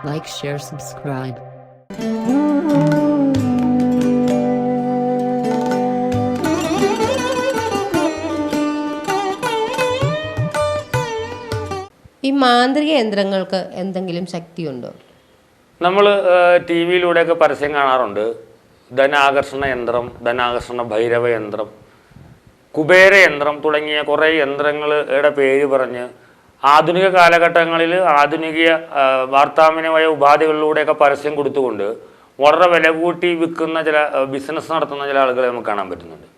Like, share, subscribe. ഈ മാന്ത്രിക യന്ത്രങ്ങൾക്ക് എന്തെങ്കിലും ശക്തിയുണ്ടോ നമ്മൾ ടി വിയിലൂടെയൊക്കെ പരസ്യം കാണാറുണ്ട് ധനാകർഷണ യന്ത്രം ധനാകർഷണ ഭൈരവ യന്ത്രം കുബേര യന്ത്രം തുടങ്ങിയ കുറേ യന്ത്രങ്ങളുടെ പേര് പറഞ്ഞ് ആധുനിക കാലഘട്ടങ്ങളിൽ ആധുനിക വാർത്താവിനിമയ ഉപാധികളിലൂടെയൊക്കെ പരസ്യം കൊടുത്തുകൊണ്ട് വളരെ വില കൂട്ടി വിൽക്കുന്ന ചില ബിസിനസ് നടത്തുന്ന ചില ആളുകളെ നമുക്ക് കാണാൻ പറ്റുന്നുണ്ട്.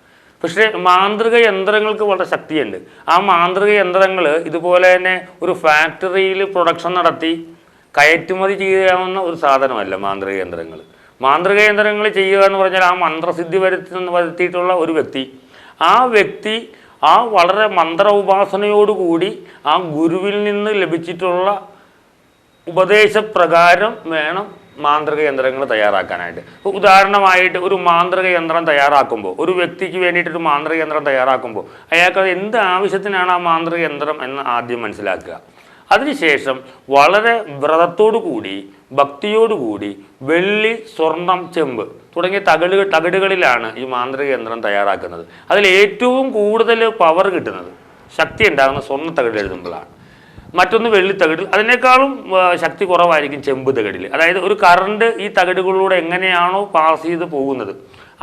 പക്ഷേ മാന്ത്രിക യന്ത്രങ്ങൾക്ക് വളരെ ശക്തിയുണ്ട്. ആ മാന്ത്രിക യന്ത്രങ്ങൾ ഇതുപോലെ തന്നെ ഒരു ഫാക്ടറിയിൽ പ്രൊഡക്ഷൻ നടത്തി കയറ്റുമതി ചെയ്യാവുന്ന ഒരു സാധനമല്ല മാന്ത്രിക യന്ത്രങ്ങൾ. മാന്ത്രിക യന്ത്രങ്ങൾ ചെയ്യുക എന്ന് പറഞ്ഞാൽ ആ മന്ത്രസിദ്ധി വരുത്തി വരുത്തിയിട്ടുള്ള ഒരു വ്യക്തി. ആ വ്യക്തി ആ വളരെ മന്ത്ര ഉപാസനയോടുകൂടി ആ ഗുരുവിൽ നിന്ന് ലഭിച്ചിട്ടുള്ള ഉപദേശപ്രകാരം വേണം മാന്ത്രിക യന്ത്രങ്ങൾ തയ്യാറാക്കാനായിട്ട്. ഉദാഹരണമായിട്ട് ഒരു മാന്ത്രിക യന്ത്രം തയ്യാറാക്കുമ്പോൾ ഒരു വ്യക്തിക്ക് വേണ്ടിയിട്ട് ഒരു മാന്ത്രിക യന്ത്രം തയ്യാറാക്കുമ്പോൾ അയാൾക്ക് എന്ത് ആവശ്യത്തിനാണ് ആ മാന്ത്രിക യന്ത്രം എന്ന് ആദ്യം മനസ്സിലാക്കുക. അതിനുശേഷം വളരെ വ്രതത്തോടു കൂടി ഭക്തിയോടുകൂടി വെള്ളി സ്വർണം ചെമ്പ് തുടങ്ങിയ തകട് തകിടുകളിലാണ് ഈ മാന്ത്രിക യന്ത്രം തയ്യാറാക്കുന്നത്. അതിൽ ഏറ്റവും കൂടുതൽ പവർ കിട്ടുന്നത് ശക്തി ഉണ്ടാകുന്ന സ്വർണ തകിട് എഴുതുമ്പോഴാണ്. മറ്റൊന്ന് വെള്ളി തകിട്. അതിനേക്കാളും ശക്തി കുറവായിരിക്കും ചെമ്പ് തകിടിൽ. അതായത് ഒരു കറണ്ട് ഈ തകിടുകളിലൂടെ എങ്ങനെയാണോ പാസ് ചെയ്ത് പോകുന്നത്.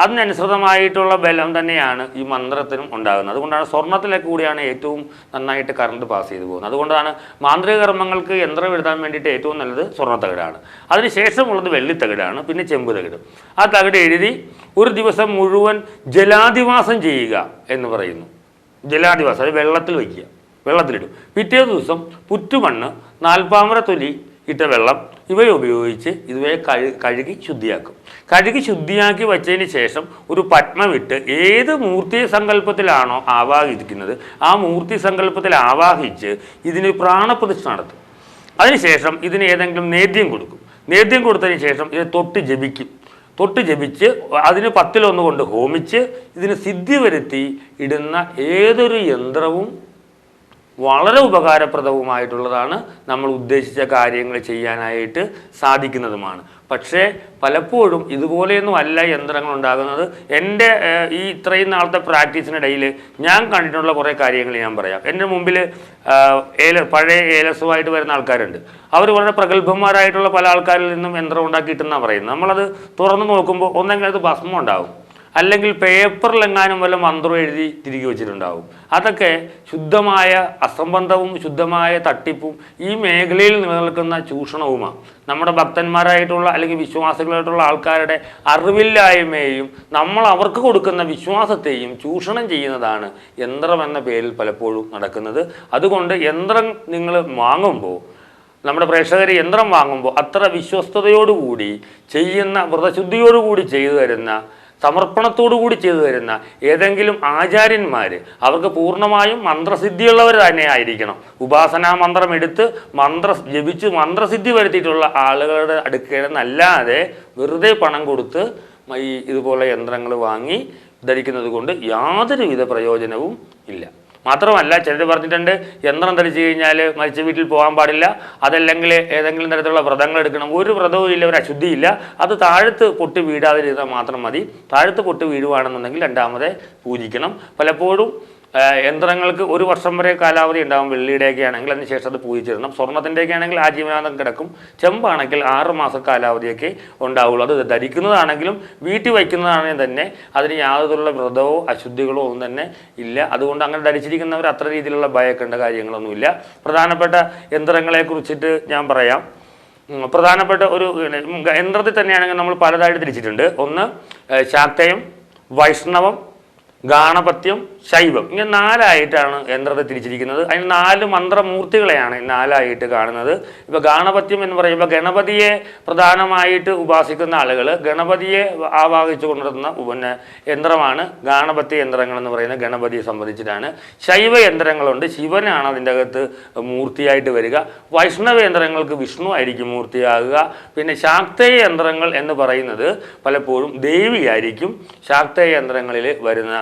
അതിനനുസൃതമായിട്ടുള്ള ബലം തന്നെയാണ് ഈ മന്ത്രത്തിനും ഉണ്ടാകുന്നത്. അതുകൊണ്ടാണ് സ്വർണത്തിലെ കൂടിയാണ് ഏറ്റവും നന്നായിട്ട് കറണ്ട് പാസ് ചെയ്തു പോകുന്നത്. അതുകൊണ്ടാണ് മാന്ത്രിക കർമ്മങ്ങൾക്ക് യന്ത്രം എഴുതാൻ വേണ്ടിയിട്ട് ഏറ്റവും നല്ലത് സ്വർണത്തകിടാണ് അതിനുശേഷമുള്ളത് വെള്ളിത്തകിടാണ് പിന്നെ ചെമ്പ് തകിട്. ആ തകിട് എഴുതി ഒരു ദിവസം മുഴുവൻ ജലാധിവാസം ചെയ്യുക എന്ന് പറയുന്നു. ജലാധിവാസം അത് വെള്ളത്തിൽ വയ്ക്കുക. വെള്ളത്തിലിടും. പിറ്റേ ദിവസം പുറ്റുമണ്ണ് നാൽപ്പാമര തൊലി ഇട്ട വെള്ളം ഇവയെ ഉപയോഗിച്ച് ഇതുവരെ കഴുകി ശുദ്ധിയാക്കും. കഴുകി ശുദ്ധിയാക്കി വച്ചതിന് ശേഷം ഒരു പത്മമിട്ട് ഏത് മൂർത്തി സങ്കല്പത്തിലാണോ ആവാഹിക്കുന്നത് ആ മൂർത്തി സങ്കല്പത്തിൽ ആവാഹിച്ച് ഇതിന് പ്രാണപ്രതിഷ്ഠ നടത്തും. അതിനുശേഷം ഇതിന് ഏതെങ്കിലും നേദ്യം കൊടുക്കും. നേദ്യം കൊടുത്തതിന് ശേഷം ഇത് തൊട്ട് ജപിക്കും. തൊട്ട് ജപിച്ച് അതിന് പത്തിലൊന്ന് കൊണ്ട് ഹോമിച്ച് ഇതിന് സിദ്ധി വരുത്തി ഇടുന്ന ഏതൊരു യന്ത്രവും വളരെ ഉപകാരപ്രദവുമായിട്ടുള്ളതാണ് നമ്മൾ ഉദ്ദേശിച്ച കാര്യങ്ങൾ ചെയ്യാനായിട്ട് സാധിക്കുന്നതുമാണ്. പക്ഷേ പലപ്പോഴും ഇതുപോലെയൊന്നും അല്ല യന്ത്രങ്ങൾ ഉണ്ടാകുന്നത്. എന്റെ ഈ ഇത്രയും നാളത്തെ പ്രാക്ടീസിനിടയിൽ ഞാൻ കണ്ടിട്ടുള്ള കുറേ കാര്യങ്ങൾ ഞാൻ പറയാം. എന്റെ മുമ്പിൽ ഏല പഴയ ഏലസുമായിട്ട് വരുന്ന ആൾക്കാരുണ്ട്. അവർ വളരെ പ്രഗത്ഭന്മാരായിട്ടുള്ള പല ആൾക്കാരിൽ നിന്നും യന്ത്രം ഉണ്ടാക്കിയിട്ടെന്നാണ് പറയുന്നത്. നമ്മളത് തുറന്നു നോക്കുമ്പോൾ ഒന്നെങ്കിൽ അത് ഭസ്മം ഉണ്ടാവും അല്ലെങ്കിൽ പേപ്പറിലെങ്ങാനും വല്ല മന്ത്രം എഴുതി തിരികെ വെച്ചിട്ടുണ്ടാവും. അതൊക്കെ ശുദ്ധമായ അസംബന്ധവും ശുദ്ധമായ തട്ടിപ്പും ഈ മേഖലയിൽ നിലനിൽക്കുന്ന ചൂഷണവുമാണ്. നമ്മുടെ ഭക്തന്മാരായിട്ടുള്ള അല്ലെങ്കിൽ വിശ്വാസികളായിട്ടുള്ള ആൾക്കാരുടെ അറിവില്ലായ്മയെയും നമ്മൾ അവർക്ക് കൊടുക്കുന്ന വിശ്വാസത്തെയും ചൂഷണം ചെയ്യുന്നതാണ് യന്ത്രം എന്ന പേരിൽ പലപ്പോഴും നടക്കുന്നത്. അതുകൊണ്ട് യന്ത്രം നിങ്ങൾ വാങ്ങുമ്പോൾ നമ്മുടെ പ്രേക്ഷകർ യന്ത്രം വാങ്ങുമ്പോൾ അത്ര വിശ്വസ്തയോടുകൂടി ചെയ്യുന്ന വ്രതശുദ്ധിയോടുകൂടി ചെയ്തു തരുന്ന സമർപ്പണത്തോടുകൂടി ചെയ്തു തരുന്ന ഏതെങ്കിലും ആചാര്യന്മാർ അവർക്ക് പൂർണമായും മന്ത്രസിദ്ധിയുള്ളവർ തന്നെ ആയിരിക്കണം ഉപാസനാ മന്ത്രം എടുത്ത് മന്ത്ര ജപിച്ച് മന്ത്രസിദ്ധി വരുത്തിയിട്ടുള്ള ആളുകളുടെ അടുക്കലെന്നല്ലാതെ വെറുതെ പണം കൊടുത്ത് ഈ ഇതുപോലെ യന്ത്രങ്ങൾ വാങ്ങി ധരിക്കുന്നത് കൊണ്ട് യാതൊരുവിധ പ്രയോജനവും ഇല്ല. മാത്രമല്ല ചിലർ പറഞ്ഞിട്ടുണ്ട് യന്ത്രം ധരിച്ചു കഴിഞ്ഞാൽ മരിച്ച വീട്ടിൽ പോകാൻ പാടില്ല. അതല്ലെങ്കിൽ ഏതെങ്കിലും തരത്തിലുള്ള വ്രതങ്ങൾ എടുക്കണം. ഒരു വ്രതവും ഇല്ല ഒരു അശുദ്ധിയില്ല അത് താഴത്ത് പൊട്ടി വീഴാതിരുന്നാൽ മാത്രം മതി. താഴത്ത് പൊട്ടി വീഴുവാണെന്നുണ്ടെങ്കിൽ രണ്ടാമതെ പൂജിക്കണം. പലപ്പോഴും യന്ത്രങ്ങൾക്ക് ഒരു വർഷം വരെ കാലാവധി ഉണ്ടാകും വെള്ളിയുടെയൊക്കെ ആണെങ്കിൽ അതിന് ശേഷം അത് പൂജിച്ചിടണം. സ്വർണത്തിന്റെയൊക്കെ ആണെങ്കിൽ ആജീവനാന്തം കിടക്കും. ചെമ്പാണെങ്കിൽ ആറ് മാസം കാലാവധിയൊക്കെ ഉണ്ടാവുള്ളൂ. അത് ധരിക്കുന്നതാണെങ്കിലും വീട്ടിൽ വയ്ക്കുന്നതാണെങ്കിൽ തന്നെ അതിന് യാതൊരുള്ള വ്രതമോ അശുദ്ധികളോ ഒന്നും തന്നെ ഇല്ല. അതുകൊണ്ട് അങ്ങനെ ധരിച്ചിരിക്കുന്നവർ അത്ര രീതിയിലുള്ള ഭയക്കേണ്ട കാര്യങ്ങളൊന്നുമില്ല പ്രധാനപ്പെട്ട യന്ത്രങ്ങളെ കുറിച്ചിട്ട് ഞാൻ പറയാം. പ്രധാനപ്പെട്ട ഒരു യന്ത്രത്തിൽ തന്നെയാണെങ്കിൽ നമ്മൾ പലതായിട്ട് തിരിച്ചിട്ടുണ്ട് ഒന്ന് ശാക്തയം വൈഷ്ണവം ഗാണപത്യം ശൈവം ഇങ്ങനെ നാലായിട്ടാണ് യന്ത്രത്തെ തിരിച്ചിരിക്കുന്നത്. അതിന് നാല് മന്ത്രമൂർത്തികളെയാണ് നാലായിട്ട് കാണുന്നത്. ഇപ്പോൾ ഗാണപത്യം എന്ന് പറയുമ്പോൾ ഗണപതിയെ പ്രധാനമായിട്ട് ഉപാസിക്കുന്ന ആളുകൾ ഗണപതിയെ ആവാഹിച്ചു കൊണ്ടുവരുന്ന പിന്നെ യന്ത്രമാണ്. ഗാണപത്യ യന്ത്രങ്ങൾ എന്ന് പറയുന്നത് ഗണപതിയെ സംബന്ധിച്ചിട്ടാണ്. ശൈവ യന്ത്രങ്ങളുണ്ട്. ശിവനാണ് അതിന്റെ അകത്ത് മൂർത്തിയായിട്ട് വരിക. വൈഷ്ണവ യന്ത്രങ്ങൾക്ക് വിഷ്ണു ആയിരിക്കും മൂർത്തിയാകുക. പിന്നെ ശാക്തേയ യന്ത്രങ്ങൾ എന്ന് പറയുന്നത് പലപ്പോഴും ദേവിയായിരിക്കും ശാക്തേയ യന്ത്രങ്ങളിൽ വരുന്ന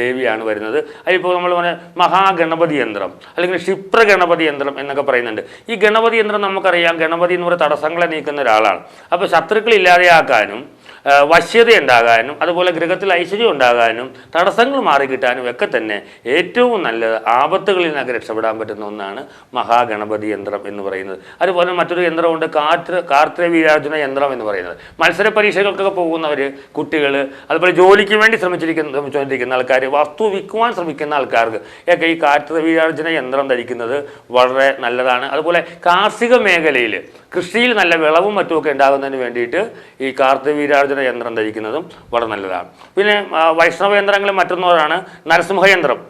ദേവിയാണ് വരുന്നത്. അതിപ്പോൾ നമ്മൾ പറഞ്ഞ മഹാഗണപതി യന്ത്രം അല്ലെങ്കിൽ ക്ഷിപ്ര ഗണപതി യന്ത്രം എന്നൊക്കെ പറയുന്നുണ്ട്. ഈ ഗണപതി യന്ത്രം നമുക്കറിയാം. ഗണപതി എന്ന് പറയുന്ന തടസ്സങ്ങളെ നീക്കുന്ന ഒരാളാണ്. അപ്പോൾ ശത്രുക്കൾ ഇല്ലാതെയാക്കാനും ആ, വശ്യത ഉണ്ടാകാനും അതുപോലെ ഗൃഹത്തിൽ ഐശ്വര്യം ഉണ്ടാകാനും തടസ്സങ്ങൾ മാറിക്കിട്ടാനും ഒക്കെ തന്നെ ഏറ്റവും നല്ലത് ആപത്തുകളിൽ നിന്നൊക്കെ രക്ഷപ്പെടാൻ പറ്റുന്ന ഒന്നാണ് മഹാഗണപതി യന്ത്രം എന്ന് പറയുന്നത്. അതുപോലെ മറ്റൊരു യന്ത്രമുണ്ട് കാർത്ര കാർത്തിക വീരാർജുന യന്ത്രം എന്ന് പറയുന്നത്. മത്സര പരീക്ഷകൾക്കൊക്കെ പോകുന്നവർ കുട്ടികൾ അതുപോലെ ജോലിക്ക് വേണ്ടി ശ്രമിച്ചിരിക്കുന്ന ശ്രമിച്ചുകൊണ്ടിരിക്കുന്ന ആൾക്കാർ വസ്തു വിൽക്കുവാൻ ശ്രമിക്കുന്ന ആൾക്കാർക്ക് ഒക്കെ ഈ കാർത്തിക വീരാർജുന യന്ത്രം ധരിക്കുന്നത് വളരെ നല്ലതാണ്. അതുപോലെ കാർഷിക മേഖലയിൽ കൃഷിയിൽ നല്ല വിളവും മറ്റുമൊക്കെ ഉണ്ടാകുന്നതിന് വേണ്ടിയിട്ട് ഈ കാർത്തികവീരാർജന യന്ത്രം ധരിക്കുന്നതും വളരെ നല്ലതാണ്. പിന്നെ വൈഷ്ണവ യന്ത്രങ്ങളിൽ മറ്റൊന്നോടാണ് നരസിംഹയന്ത്രം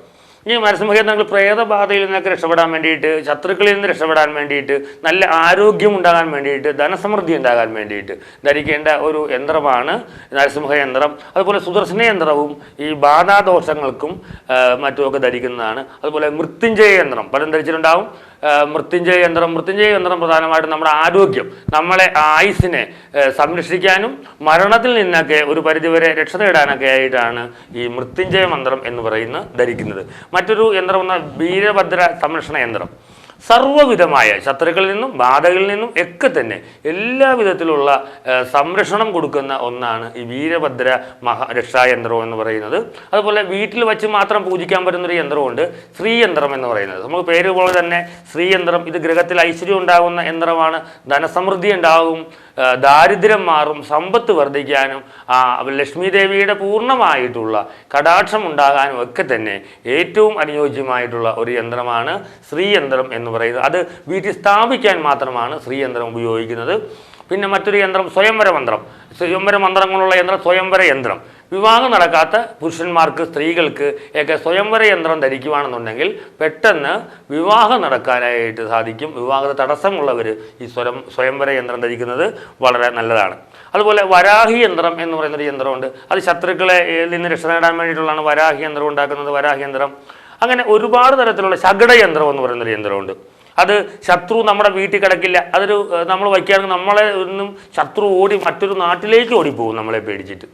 ഈ നരസിംഹയന്ത്രങ്ങൾ പ്രേതബാധയിൽ നിന്നൊക്കെ രക്ഷപ്പെടാൻ വേണ്ടിയിട്ട് ശത്രുക്കളിൽ നിന്ന് രക്ഷപ്പെടാൻ വേണ്ടിയിട്ട് നല്ല ആരോഗ്യം ഉണ്ടാകാൻ വേണ്ടിയിട്ട് ധനസമൃദ്ധി ഉണ്ടാകാൻ വേണ്ടിയിട്ട് ധരിക്കേണ്ട ഒരു യന്ത്രമാണ് നരസിംഹ യന്ത്രം. അതുപോലെ സുദർശന യന്ത്രവും ഈ ബാധാദോഷങ്ങൾക്കും മറ്റുമൊക്കെ ധരിക്കുന്നതാണ്. അതുപോലെ മൃത്യുഞ്ജയ യന്ത്രം. പലരും ധരിച്ചിട്ടുണ്ടാവും. മൃത്യുഞ്ജയ യന്ത്രം. മൃത്യുഞ്ജയ യന്ത്രം പ്രധാനമായിട്ടും നമ്മുടെ ആരോഗ്യം നമ്മളെ ആയുസ്സിനെ സംരക്ഷിക്കാനും മരണത്തിൽ നിന്നൊക്കെ ഒരു പരിധിവരെ രക്ഷ നേടാനൊക്കെ ആയിട്ടാണ് ഈ മൃത്യുഞ്ജയ മന്ത്രം എന്ന് പറയുന്ന ധരിക്കുന്നത്. മറ്റൊരു യന്ത്രം എന്ന വീരഭദ്ര സംരക്ഷണ യന്ത്രം. സർവവിധമായ ശത്രുക്കളിൽ നിന്നും ബാധകളിൽ നിന്നും ഒക്കെ തന്നെ എല്ലാ വിധത്തിലുള്ള സംരക്ഷണം കൊടുക്കുന്ന ഒന്നാണ് ഈ വീരഭദ്ര മഹാ രക്ഷായന്ത്രം എന്ന് പറയുന്നത്. അതുപോലെ വീട്ടിൽ വെച്ച് മാത്രം പൂജിക്കാൻ പറ്റുന്നൊരു യന്ത്രമുണ്ട് ശ്രീയന്ത്രം എന്ന് പറയുന്നത്. നമുക്ക് പേര് പോലെ തന്നെ ശ്രീയന്ത്രം ഇത് ഗ്രഹത്തിൽ ഐശ്വര്യം ഉണ്ടാകുന്ന യന്ത്രമാണ് ധനസമൃദ്ധി ഉണ്ടാകും ദാരിദ്ര്യം മാറും സമ്പത്ത് വർദ്ധിക്കാനും ആ, ലക്ഷ്മി ദേവിയുടെ പൂർണമായിട്ടുള്ള കടാക്ഷം ഉണ്ടാകാനും ഒക്കെ തന്നെ ഏറ്റവും അനുയോജ്യമായിട്ടുള്ള ഒരു യന്ത്രമാണ് ശ്രീയന്ത്രം എന്ന് പറയുന്നത്. അത് വീട്ടിൽ സ്ഥാപിക്കാൻ മാത്രമാണ് ശ്രീയന്ത്രം ഉപയോഗിക്കുന്നത്. പിന്നെ മറ്റൊരു യന്ത്രം സ്വയംവര മന്ത്രം. സ്വയംവര മന്ത്രങ്ങളുള്ള യന്ത്രം സ്വയംവര യന്ത്രം. വിവാഹം നടക്കാത്ത പുരുഷന്മാർക്ക് സ്ത്രീകൾക്ക് ഒക്കെ സ്വയംവര യന്ത്രം ധരിക്കുകയാണെന്നുണ്ടെങ്കിൽ പെട്ടെന്ന് വിവാഹം നടക്കാനായിട്ട് സാധിക്കും. വിവാഹ തടസ്സമുള്ളവർ ഈ സ്വരം സ്വയംവര യന്ത്രം ധരിക്കുന്നത് വളരെ നല്ലതാണ്. അതുപോലെ വരാഹി യന്ത്രം എന്ന് പറയുന്നൊരു യന്ത്രമുണ്ട്. അത് ശത്രുക്കളെ നിന്ന് രക്ഷ നേടാൻ വേണ്ടിയിട്ടുള്ളതാണ് വരാഹി യന്ത്രം ഉണ്ടാക്കുന്നത്. വരാഹി യന്ത്രം. അങ്ങനെ ഒരുപാട് തരത്തിലുള്ള ശകട യന്ത്രം എന്ന് പറയുന്നൊരു യന്ത്രമുണ്ട്. അത് ശത്രു നമ്മുടെ വീട്ടിൽ കിടക്കില്ല. അതൊരു നമ്മൾ വയ്ക്കുകയാണെങ്കിൽ നമ്മളെ ഒന്നും ശത്രു ഓടി മറ്റൊരു നാട്ടിലേക്ക് ഓടിപ്പോകും നമ്മളെ പേടിച്ചിട്ട്.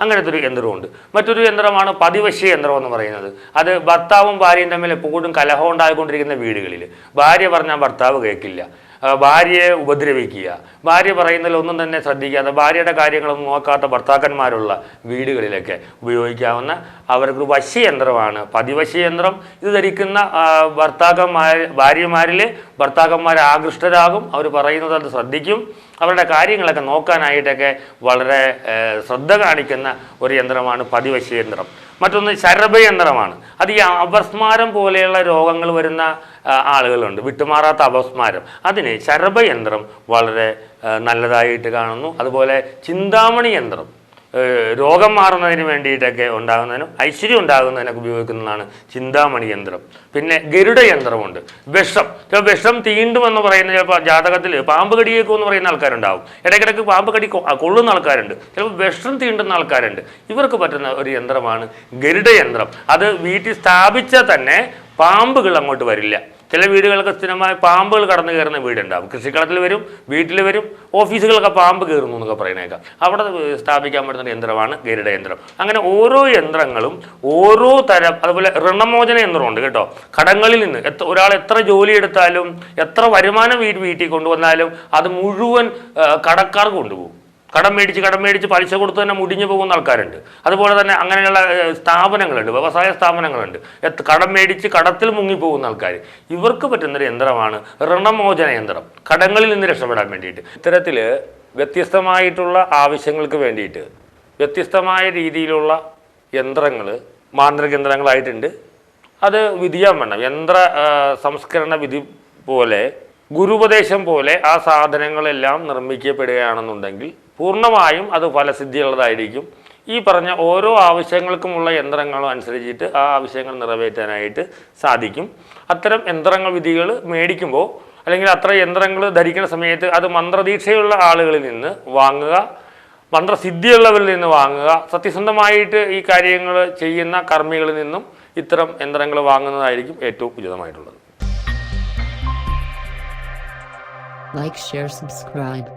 അങ്ങനത്തെ ഒരു യന്ത്രമുണ്ട് മറ്റൊരു യന്ത്രമാണ് പതിവശ്യ യന്ത്രം എന്ന് പറയുന്നത്. അത് ഭർത്താവും ഭാര്യയും തമ്മിൽ എപ്പോഴും കലഹം ഉണ്ടായിക്കൊണ്ടിരിക്കുന്ന വീടുകളിൽ. ഭാര്യ പറഞ്ഞാൽ ഭർത്താവ് കേൾക്കില്ല ഭാര്യയെ ഉപദ്രവിക്കുക. ഭാര്യ പറയുന്നതിൽ ഒന്നും തന്നെ ശ്രദ്ധിക്കാതെ ഭാര്യയുടെ കാര്യങ്ങളൊന്നും നോക്കാത്ത ഭർത്താക്കന്മാരുള്ള വീടുകളിലൊക്കെ ഉപയോഗിക്കാവുന്ന അവർക്ക് വശ്യയന്ത്രമാണ് പതിവശ്യയന്ത്രം ഇത് ധരിക്കുന്ന ഭർത്താക്കന്മാർ ഭാര്യമാരിൽ ഭർത്താക്കന്മാർ ആകൃഷ്ടരാകും. അവർ പറയുന്നത് അത് ശ്രദ്ധിക്കും. അവരുടെ കാര്യങ്ങളൊക്കെ നോക്കാനായിട്ടൊക്കെ വളരെ ശ്രദ്ധ കാണിക്കുന്ന ഒരു യന്ത്രമാണ് പതിവശ്യയന്ത്രം മറ്റൊന്ന് ശരഭയന്ത്രമാണ്. അത് ഈ അപസ്മാരം പോലെയുള്ള രോഗങ്ങൾ വരുന്ന ആളുകളുണ്ട്. വിട്ടുമാറാത്ത അപസ്മാരം. അതിന് ശരഭയന്ത്രം വളരെ നല്ലതായിട്ട് കാണുന്നു. അതുപോലെ ചിന്താമണി യന്ത്രം രോഗം മാറുന്നതിന് വേണ്ടിയിട്ടൊക്കെ ഉണ്ടാകുന്നതിനും ഐശ്വര്യം ഉണ്ടാകുന്നതിനൊക്കെ ഉപയോഗിക്കുന്നതാണ് ചിന്താമണി യന്ത്രം. പിന്നെ ഗരുഡ യന്ത്രമുണ്ട്. വിഷം. ചില വിഷം തീണ്ടുമെന്ന് പറയുന്ന ചിലപ്പോൾ ജാതകത്തിൽ പാമ്പ് കടിയേക്കും എന്ന് പറയുന്ന ആൾക്കാരുണ്ടാവും. ഇടയ്ക്കിടയ്ക്ക് പാമ്പ് കടി കൊള്ളുന്ന ആൾക്കാരുണ്ട്. ചിലപ്പോൾ വിഷം തീണ്ടുന്ന ആൾക്കാരുണ്ട്. ഇവർക്ക് പറ്റുന്ന ഒരു യന്ത്രമാണ് ഗരുഡ യന്ത്രം. അത് വീട്ടിൽ സ്ഥാപിച്ചാൽ തന്നെ പാമ്പുകൾ അങ്ങോട്ട് വരില്ല. ചില വീടുകളൊക്കെ സ്ഥിരമായ പാമ്പുകൾ കടന്നു കയറുന്ന വീടുണ്ടാവും കൃഷിക്കളത്തിൽ വരും വീട്ടിൽ വരും ഓഫീസുകളൊക്കെ പാമ്പ് കയറുന്നു എന്നൊക്കെ പറയുന്നേക്കാം. അവിടെ സ്ഥാപിക്കാൻ പറ്റുന്ന യന്ത്രമാണ് ഗരുഡ യന്ത്രം. അങ്ങനെ ഓരോ യന്ത്രങ്ങളും ഓരോ തരം അതുപോലെ ഋണമോചന യന്ത്രമുണ്ട് കേട്ടോ. കടങ്ങളിൽ നിന്ന് എത്ര ഒരാൾ എത്ര ജോലി എടുത്താലും എത്ര വരുമാനം വീട് വീട്ടിൽ കൊണ്ടുവന്നാലും അത് മുഴുവൻ കടക്കാർ കൊണ്ടുപോകും. കടം മേടിച്ച് കടം മേടിച്ച് പലിശ കൊടുത്ത് തന്നെ മുടിഞ്ഞു പോകുന്ന ആൾക്കാരുണ്ട്. അതുപോലെ തന്നെ അങ്ങനെയുള്ള സ്ഥാപനങ്ങളുണ്ട് വ്യവസായ സ്ഥാപനങ്ങളുണ്ട്. കടം മേടിച്ച് കടത്തിൽ മുങ്ങിപ്പോകുന്ന ആൾക്കാർ ഇവർക്ക് പറ്റുന്നൊരു യന്ത്രമാണ് ഋണമോചന യന്ത്രം. കടങ്ങളിൽ നിന്ന് രക്ഷപ്പെടാൻ വേണ്ടിയിട്ട്. ഇത്തരത്തിൽ വ്യത്യസ്തമായിട്ടുള്ള ആവശ്യങ്ങൾക്ക് വേണ്ടിയിട്ട് വ്യത്യസ്തമായ രീതിയിലുള്ള യന്ത്രങ്ങൾ മാന്ത്രിക യന്ത്രങ്ങളായിട്ടുണ്ട്. അത് വിധിയാൻ വേണം. യന്ത്ര സംസ്കരണ വിധി പോലെ ഗുരുപദേശം പോലെ ആ സാധനങ്ങളെല്ലാം നിർമ്മിക്കപ്പെടുകയാണെന്നുണ്ടെങ്കിൽ പൂർണമായും അത് ഫലസിദ്ധിയുള്ളതായിരിക്കും. ഈ പറഞ്ഞ ഓരോ ആവശ്യങ്ങൾക്കുമുള്ള യന്ത്രങ്ങളും അനുസരിച്ചിട്ട് ആ ആവശ്യങ്ങൾ നിറവേറ്റാനായിട്ട് സാധിക്കും. അത്തരം യന്ത്രങ്ങൾ വിധികൾ മേടിക്കുമ്പോൾ അല്ലെങ്കിൽ അത്ര യന്ത്രങ്ങൾ ധരിക്കുന്ന സമയത്ത് അത് മന്ത്രദീക്ഷയുള്ള ആളുകളിൽ നിന്ന് വാങ്ങുക മന്ത്രസിദ്ധിയുള്ളവരിൽ നിന്ന് വാങ്ങുക സത്യസന്ധമായിട്ട് ഈ കാര്യങ്ങൾ ചെയ്യുന്ന കർമ്മികളിൽ നിന്നും ഇത്തരം യന്ത്രങ്ങൾ വാങ്ങുന്നതായിരിക്കും ഏറ്റവും ഉചിതമായിട്ടുള്ളത്. Like share subscribe.